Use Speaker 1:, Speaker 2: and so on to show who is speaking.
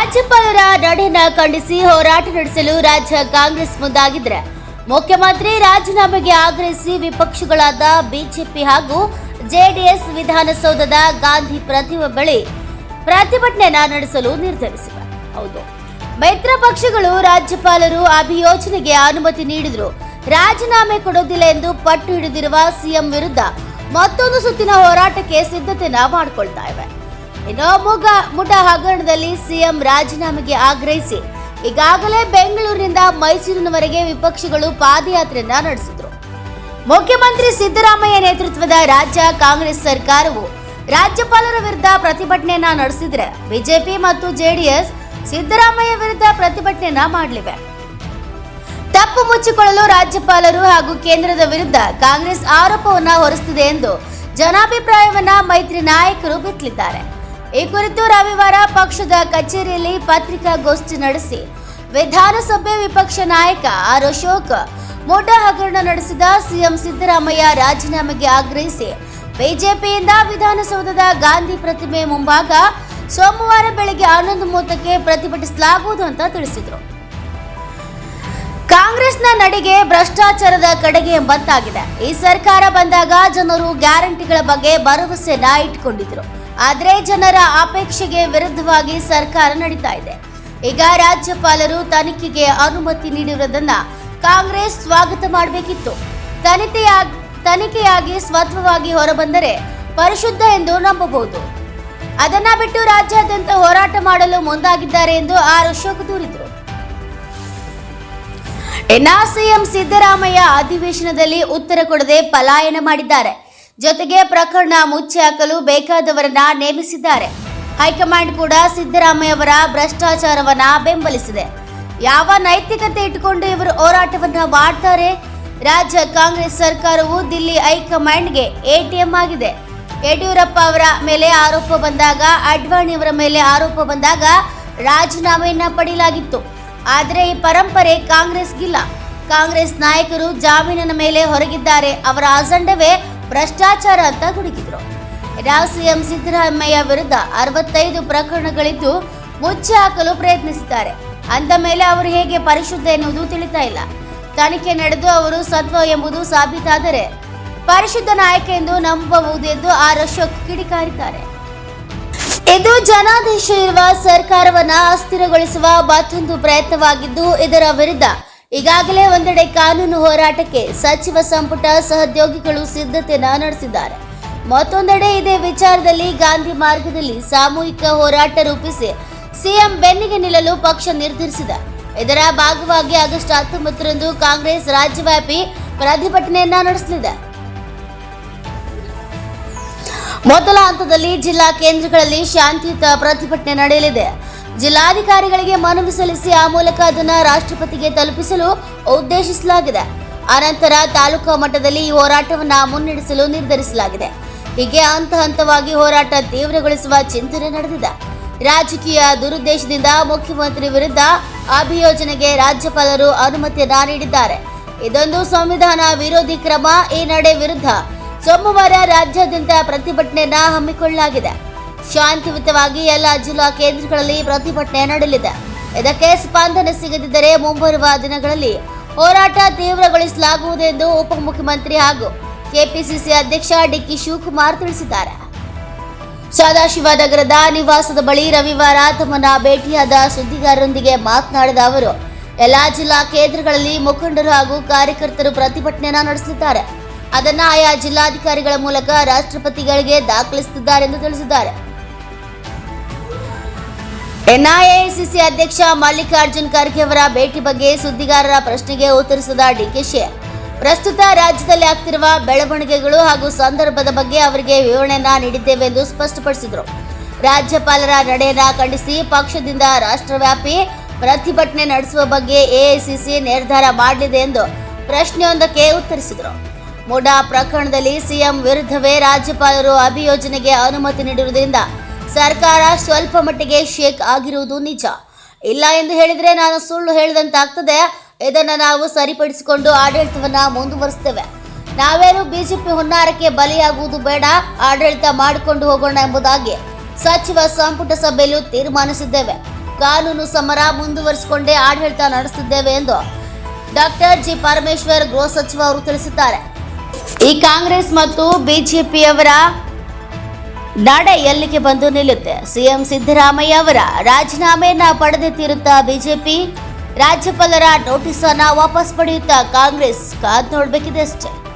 Speaker 1: ರಾಜ್ಯಪಾಲರ ನಡೆಯನ್ನ ಖಂಡಿಸಿ ಹೋರಾಟ ನಡೆಸಲು ರಾಜ್ಯ ಕಾಂಗ್ರೆಸ್ ಮುಂದಾಗಿದ್ರೆ. ಮುಖ್ಯಮಂತ್ರಿ ರಾಜೀನಾಮೆಗೆ ಆಗ್ರಹಿಸಿ ವಿಪಕ್ಷಗಳಾದ ಬಿಜೆಪಿ ಹಾಗೂ ಜೆಡಿಎಸ್ ವಿಧಾನಸೌಧದ ಗಾಂಧಿ ಪ್ರತಿಮೆ ಬಳಿ ಪ್ರತಿಭಟನೆಯನ್ನ ನಡೆಸಲು ನಿರ್ಧರಿಸಿವೆ. ಹೌದು. ಮೈತ್ರ ಪಕ್ಷಗಳು ರಾಜ್ಯಪಾಲರು ಅಭಿಯೋಜನೆಗೆ ಅನುಮತಿ ನೀಡಿದ್ರು. ರಾಜೀನಾಮೆ ಕೊಡೋದಿಲ್ಲ ಎಂದು ಪಟ್ಟು ಹಿಡಿದಿರುವ ಸಿಎಂ ವಿರುದ್ಧ ಮತ್ತೊಂದು ಸುತ್ತಿನ ಹೋರಾಟಕ್ಕೆ ಸಿದ್ಧತೆಯನ್ನ ಮಾಡಿಕೊಳ್ತಾ ಇವೆ. ಇನ್ನು ಮುಗ ಮುಠ ಹಗರಣದಲ್ಲಿ ಸಿಎಂ ರಾಜೀನಾಮೆಗೆ ಆಗ್ರಹಿಸಿ. ಈಗಾಗಲೇ ಬೆಂಗಳೂರಿನಿಂದ ಮೈಸೂರಿನವರೆಗೆ ವಿಪಕ್ಷಗಳು ಪಾದಯಾತ್ರೆಯನ್ನ ನಡೆಸಿದ್ರು. ಮುಖ್ಯಮಂತ್ರಿ ಸಿದ್ದರಾಮಯ್ಯ ನೇತೃತ್ವದ ರಾಜ್ಯ ಕಾಂಗ್ರೆಸ್ ಸರ್ಕಾರವು ರಾಜ್ಯಪಾಲರ ವಿರುದ್ಧ ಪ್ರತಿಭಟನೆಯನ್ನ ನಡೆಸಿದ್ರೆ ಬಿಜೆಪಿ ಮತ್ತು ಜೆಡಿಎಸ್ ಸಿದ್ದರಾಮಯ್ಯ ವಿರುದ್ಧ ಪ್ರತಿಭಟನೆಯನ್ನ ಮಾಡಲಿವೆ. ತಪ್ಪು ಮುಚ್ಚಿಕೊಳ್ಳಲು ರಾಜ್ಯಪಾಲರು ಹಾಗೂ ಕೇಂದ್ರದ ವಿರುದ್ಧ ಕಾಂಗ್ರೆಸ್ ಆರೋಪವನ್ನ ಹೊರಿಸುತ್ತಿದೆ ಎಂದು ಜನಾಭಿಪ್ರಾಯವನ್ನ ಮೈತ್ರಿ ನಾಯಕರು ಬಿತ್ತಲಿದ್ದಾರೆ. ಈ ಕುರಿತು ರವಿವಾರ ಪಕ್ಷದ ಕಚೇರಿಯಲ್ಲಿ ಪತ್ರಿಕಾಗೋಷ್ಠಿ ನಡೆಸಿ ವಿಧಾನಸಭೆ ವಿಪಕ್ಷ ನಾಯಕ ಆರ್ ಅಶೋಕ್ ಮೋಟ ಹಗರಣ ನಡೆಸಿದ ಸಿಎಂ ಸಿದ್ದರಾಮಯ್ಯ ರಾಜೀನಾಮೆಗೆ ಆಗ್ರಹಿಸಿ ಬಿಜೆಪಿಯಿಂದ ವಿಧಾನಸೌಧದ ಗಾಂಧಿ ಪ್ರತಿಮೆ ಮುಂಭಾಗ ಸೋಮವಾರ ಬೆಳಗ್ಗೆ ಹನ್ನೊಂದು ಮೂವತ್ತಕ್ಕೆ ಪ್ರತಿಭಟಿಸಲಾಗುವುದು ಅಂತ ತಿಳಿಸಿದರು. ಕಾಂಗ್ರೆಸ್ನ ನಡಿಗೆ ಭ್ರಷ್ಟಾಚಾರದ ಕಡೆಗೆ ಎಂಬಂತಾಗಿದೆ ಈ ಸರ್ಕಾರ ಬಂದಾಗ ಜನರು ಗ್ಯಾರಂಟಿಗಳ ಬಗ್ಗೆ ಭರವಸೆನ ಇಟ್ಟುಕೊಂಡಿದ್ರು ಆದ್ರೆ ಜನರ ಅಪೇಕ್ಷೆಗೆ ವಿರುದ್ಧವಾಗಿ ಸರ್ಕಾರ ನಡೀತಾ ಇದೆ. ಈಗ ರಾಜ್ಯಪಾಲರು ತನಿಖೆಗೆ ಅನುಮತಿ ನೀಡಿರುವುದನ್ನ ಕಾಂಗ್ರೆಸ್ ಸ್ವಾಗತ ಮಾಡಬೇಕಿತ್ತು. ತನಿಖೆಯಾಗಿ ತನಿಖೆಯಾಗಿ ಸ್ವತ್ವವಾಗಿ ಹೊರಬಂದರೆ ಪರಿಶುದ್ಧ ಎಂದು ನಂಬಬಹುದು. ಅದನ್ನ ಬಿಟ್ಟು ರಾಜ್ಯಾದ್ಯಂತ ಹೋರಾಟ ಮಾಡಲು ಮುಂದಾಗಿದ್ದಾರೆ ಎಂದು ಆರ್ ಅಶೋಕ್ ದೂರಿದರು. ಎನ್ಆರ್ ಸಿಎಂ ಸಿದ್ದರಾಮಯ್ಯ ಅಧಿವೇಶನದಲ್ಲಿ ಉತ್ತರ ಕೊಡದೆ ಪಲಾಯನ ಮಾಡಿದ್ದಾರೆ. ಜೊತೆಗೆ ಪ್ರಕರಣ ಮುಚ್ಚಿ ಹಾಕಲು ಬೇಕಾದವರನ್ನ ನೇಮಿಸಿದ್ದಾರೆ. ಹೈಕಮಾಂಡ್ ಕೂಡ ಸಿದ್ದರಾಮಯ್ಯ ಅವರ ಭ್ರಷ್ಟಾಚಾರವನ್ನ ಬೆಂಬಲಿಸಿದೆ. ಯಾವ ನೈತಿಕತೆ ಇಟ್ಟುಕೊಂಡು ಇವರು ಹೋರಾಟವನ್ನ ಮಾಡ್ತಾರೆ? ರಾಜ್ಯ ಕಾಂಗ್ರೆಸ್ ಸರ್ಕಾರವು ದಿಲ್ಲಿ ಹೈಕಮಾಂಡ್ಗೆ ಎಟಿಎಂ ಆಗಿದೆ. ಯಡಿಯೂರಪ್ಪ ಅವರ ಮೇಲೆ ಆರೋಪ ಬಂದಾಗ, ಅಡ್ವಾಣಿ ಅವರ ಮೇಲೆ ಆರೋಪ ಬಂದಾಗ ರಾಜೀನಾಮೆಯನ್ನ ಪಡೆಯಲಾಗಿತ್ತು. ಆದರೆ ಈ ಪರಂಪರೆ ಕಾಂಗ್ರೆಸ್ಗಿಲ್ಲ. ಕಾಂಗ್ರೆಸ್ ನಾಯಕರು ಜಾಮೀನಿನ ಮೇಲೆ ಹೊರಗಿದ್ದಾರೆ. ಅವರ ಅಜೆಂಡವೇ ಭ್ರಷ್ಟಾಚಾರ ಅಂತ ಗುಡುಗಿದ್ರು ರಾವ್ ಸಿಎಂ ಸಿದ್ದರಾಮಯ್ಯ ವಿರುದ್ಧ ಅರವತ್ತೈದು ಪ್ರಕರಣಗಳಿದ್ದು ಮುಚ್ಚಿ ಹಾಕಲು ಪ್ರಯತ್ನಿಸಿದ್ದಾರೆ. ಅಂದ ಮೇಲೆ ಅವರು ಹೇಗೆ ಪರಿಶುದ್ಧ ಎನ್ನುವುದು ತಿಳಿತಾ ಇಲ್ಲ. ತನಿಖೆ ನಡೆದು ಅವರು ಸತ್ವ ಎಂಬುದು ಸಾಬೀತಾದರೆ ಪರಿಶುದ್ಧ ನಾಯಕ ಎಂದು ನಂಬಬಹುದು ಎಂದು ಅಶೋಕ್ ಕಿಡಿಕಾರಿದ್ದಾರೆ. ಇದು ಜನಾದೇಶ ಇರುವ ಸರ್ಕಾರವನ್ನ ಅಸ್ಥಿರಗೊಳಿಸುವ ಮತ್ತೊಂದು ಪ್ರಯತ್ನವಾಗಿದ್ದು ಇದರ ವಿರುದ್ಧ ಈಗಾಗಲೇ ಒಂದೆಡೆ ಕಾನೂನು ಹೋರಾಟಕ್ಕೆ ಸಚಿವ ಸಂಪುಟ ಸಹೋದ್ಯೋಗಿಗಳು ಸಿದ್ಧತೆಯನ್ನ ನಡೆಸಿದ್ದಾರೆ. ಮತ್ತೊಂದೆಡೆ ಇದೇ ವಿಚಾರದಲ್ಲಿ ಗಾಂಧಿ ಮಾರ್ಗದಲ್ಲಿ ಸಾಮೂಹಿಕ ಹೋರಾಟ ರೂಪಿಸಿ ಸಿಎಂ ಬೆನ್ನಿಗೆ ನಿಲ್ಲಲು ಪಕ್ಷ ನಿರ್ಧರಿಸಿದೆ. ಇದರ ಭಾಗವಾಗಿ ಆಗಸ್ಟ್ ಹತ್ತೊಂಬತ್ತರಂದು ಕಾಂಗ್ರೆಸ್ ರಾಜ್ಯವ್ಯಾಪಿ ಪ್ರತಿಭಟನೆಯನ್ನ ನಡೆಸಲಿದೆ. ಮೊದಲ ಹಂತದಲ್ಲಿ ಜಿಲ್ಲಾ ಕೇಂದ್ರಗಳಲ್ಲಿ ಶಾಂತಿಯುತ ಪ್ರತಿಭಟನೆ ನಡೆಯಲಿದೆ. ಜಿಲ್ಲಾಧಿಕಾರಿಗಳಿಗೆ ಮನವಿ ಸಲ್ಲಿಸಿ ಆ ಮೂಲಕ ಅದನ್ನು ರಾಷ್ಟ್ರಪತಿಗೆ ತಲುಪಿಸಲು ಉದ್ದೇಶಿಸಲಾಗಿದೆ. ಅನಂತರ ತಾಲೂಕಾ ಮಟ್ಟದಲ್ಲಿ ಈ ಹೋರಾಟವನ್ನು ಮುನ್ನಡೆಸಲು ನಿರ್ಧರಿಸಲಾಗಿದೆ. ಹೀಗೆ ಹಂತ ಹಂತವಾಗಿ ಹೋರಾಟ ತೀವ್ರಗೊಳಿಸುವ ಚಿಂತನೆ ನಡೆದಿದೆ. ರಾಜಕೀಯ ದುರುದ್ದೇಶದಿಂದ ಮುಖ್ಯಮಂತ್ರಿ ವಿರುದ್ಧ ಅಭಿಯೋಜನೆಗೆ ರಾಜ್ಯಪಾಲರು ಅನುಮತಿಯನ್ನ ನೀಡಿದ್ದಾರೆ. ಇದೊಂದು ಸಂವಿಧಾನ ವಿರೋಧಿ ಕ್ರಮ, ಈ ನಡೆ ವಿರುದ್ಧ ಸೋಮವಾರ ರಾಜ್ಯಾದ್ಯಂತ ಪ್ರತಿಭಟನೆಯನ್ನ ಹಮ್ಮಿಕೊಳ್ಳಲಾಗಿದೆ. ಶಾಂತಿಯುತವಾಗಿ ಎಲ್ಲ ಜಿಲ್ಲಾ ಕೇಂದ್ರಗಳಲ್ಲಿ ಪ್ರತಿಭಟನೆ ನಡೆಯಲಿದೆ. ಇದಕ್ಕೆ ಸ್ಪಂದನೆ ಸಿಗದಿದ್ದರೆ ಮುಂಬರುವ ದಿನಗಳಲ್ಲಿ ಹೋರಾಟ ತೀವ್ರಗೊಳಿಸಲಾಗುವುದು ಎಂದು ಉಪಮುಖ್ಯಮಂತ್ರಿ ಹಾಗೂ ಕೆಪಿಸಿಸಿ ಅಧ್ಯಕ್ಷ ಡಿಕ್ಕಿ ಶಿವಕುಮಾರ್ ತಿಳಿಸಿದ್ದಾರೆ. ಸದಾಶಿವನಗರದ ನಿವಾಸದ ಬಳಿ ರವಿವಾರ ತಮ್ಮನ್ನ ಭೇಟಿಯಾದ ಸುದ್ದಿಗಾರರೊಂದಿಗೆ ಮಾತನಾಡಿದ ಅವರು, ಎಲ್ಲಾ ಜಿಲ್ಲಾ ಕೇಂದ್ರಗಳಲ್ಲಿ ಮುಖಂಡರು ಹಾಗೂ ಕಾರ್ಯಕರ್ತರು ಪ್ರತಿಭಟನೆ ನಡೆಸಲಿದ್ದಾರೆ. ಅದನ್ನ ಆಯಾ ಜಿಲ್ಲಾಧಿಕಾರಿಗಳ ಮೂಲಕ ರಾಷ್ಟ್ರಪತಿಗಳಿಗೆ ದಾಖಲಿಸುತ್ತಿದ್ದಾರೆ ಎಂದು ತಿಳಿಸಿದ್ದಾರೆ. ಎನ್ಐಎಸಿಸಿ ಅಧ್ಯಕ್ಷ ಮಲ್ಲಿಕಾರ್ಜುನ್ ಖರ್ಗೆ ಅವರ ಭೇಟಿ ಬಗ್ಗೆ ಸುದ್ದಿಗಾರರ ಪ್ರಶ್ನೆಗೆ ಉತ್ತರಿಸಿದ ಡಿಕೆಶಿ ಪ್ರಸ್ತುತ ರಾಜ್ಯದಲ್ಲಿ ಆಗ್ತಿರುವ ಬೆಳವಣಿಗೆಗಳು ಹಾಗೂ ಸಂದರ್ಭದ ಬಗ್ಗೆ ಅವರಿಗೆ ವಿವರಣೆಯನ್ನ ನೀಡಿದ್ದೇವೆ ಎಂದು ಸ್ಪಷ್ಟಪಡಿಸಿದರು. ರಾಜ್ಯಪಾಲರ ನಡೆಯನ್ನ ಖಂಡಿಸಿ ಪಕ್ಷದಿಂದ ರಾಷ್ಟ್ರವ್ಯಾಪಿ ಪ್ರತಿಭಟನೆ ನಡೆಸುವ ಬಗ್ಗೆ ಎಐಸಿಸಿ ನಿರ್ಧಾರ ಮಾಡಲಿದೆ ಎಂದು ಪ್ರಶ್ನೆಯೊಂದಕ್ಕೆ ಉತ್ತರಿಸಿದರು. ಮುಡಾ ಪ್ರಕರಣದಲ್ಲಿ ಸಿಎಂ ವಿರುದ್ಧವೇ ರಾಜ್ಯಪಾಲರು ಅಭಿಯೋಜನೆಗೆ ಅನುಮತಿ ನೀಡಿರುವುದರಿಂದ ಸರ್ಕಾರ ಸ್ವಲ್ಪ ಮಟ್ಟಿಗೆ ಶೇಕ್ ಆಗಿರುವುದು ನಿಜ. ಇಲ್ಲ ಎಂದು ಹೇಳಿದರೆ ನಾನು ಸುಳ್ಳು ಹೇಳಿದಂತಾಗ್ತದೆ. ಇದನ್ನು ನಾವು ಸರಿಪಡಿಸಿಕೊಂಡು ಆಡಳಿತವನ್ನ ಮುಂದುವರಿಸ್ತೇವೆ. ನಾವೇನು ಬಿಜೆಪಿ ಹುನ್ನಾರಕ್ಕೆ ಬಲಿಯಾಗುವುದು ಬೇಡ, ಆಡಳಿತ ಮಾಡಿಕೊಂಡು ಹೋಗೋಣ ಎಂಬುದಾಗಿ ಸಚಿವ ಸಂಪುಟ ಸಭೆಯಲ್ಲೂ ತೀರ್ಮಾನಿಸಿದ್ದೇವೆ. ಕಾನೂನು ಸಮರ ಮುಂದುವರಿಸಿಕೊಂಡೇ ಆಡಳಿತ ನಡೆಸುತ್ತಿದ್ದೇವೆ ಎಂದು ಡಾಕ್ಟರ್ ಜಿ. ಪರಮೇಶ್ವರ್ ಗೃಹ ಸಚಿವ ಅವರು ತಿಳಿಸಿದ್ದಾರೆ. ಈ ಕಾಂಗ್ರೆಸ್ ಮತ್ತು ಬಿಜೆಪಿಯವರ ನಡೆ ಎಲ್ಲಿಗೆ ಬಂದು ನಿಲ್ಲುತ್ತೆ? ಸಿಎಂ ಸಿದ್ದರಾಮಯ್ಯ ಅವರ ರಾಜೀನಾಮೆಯನ್ನ ಪಡೆದಿತ್ತಿರುತ್ತಾ ತೀರುತ್ತಾ ಬಿಜೆಪಿ? ರಾಜ್ಯಪಾಲರ ನೋಟಿಸ್ ಅನ್ನ ವಾಪಸ್ ಪಡೆಯುತ್ತಾ ಕಾಂಗ್ರೆಸ್? ಕಾದ್ ನೋಡ್ಬೇಕಿದೆ ಅಷ್ಟೇ.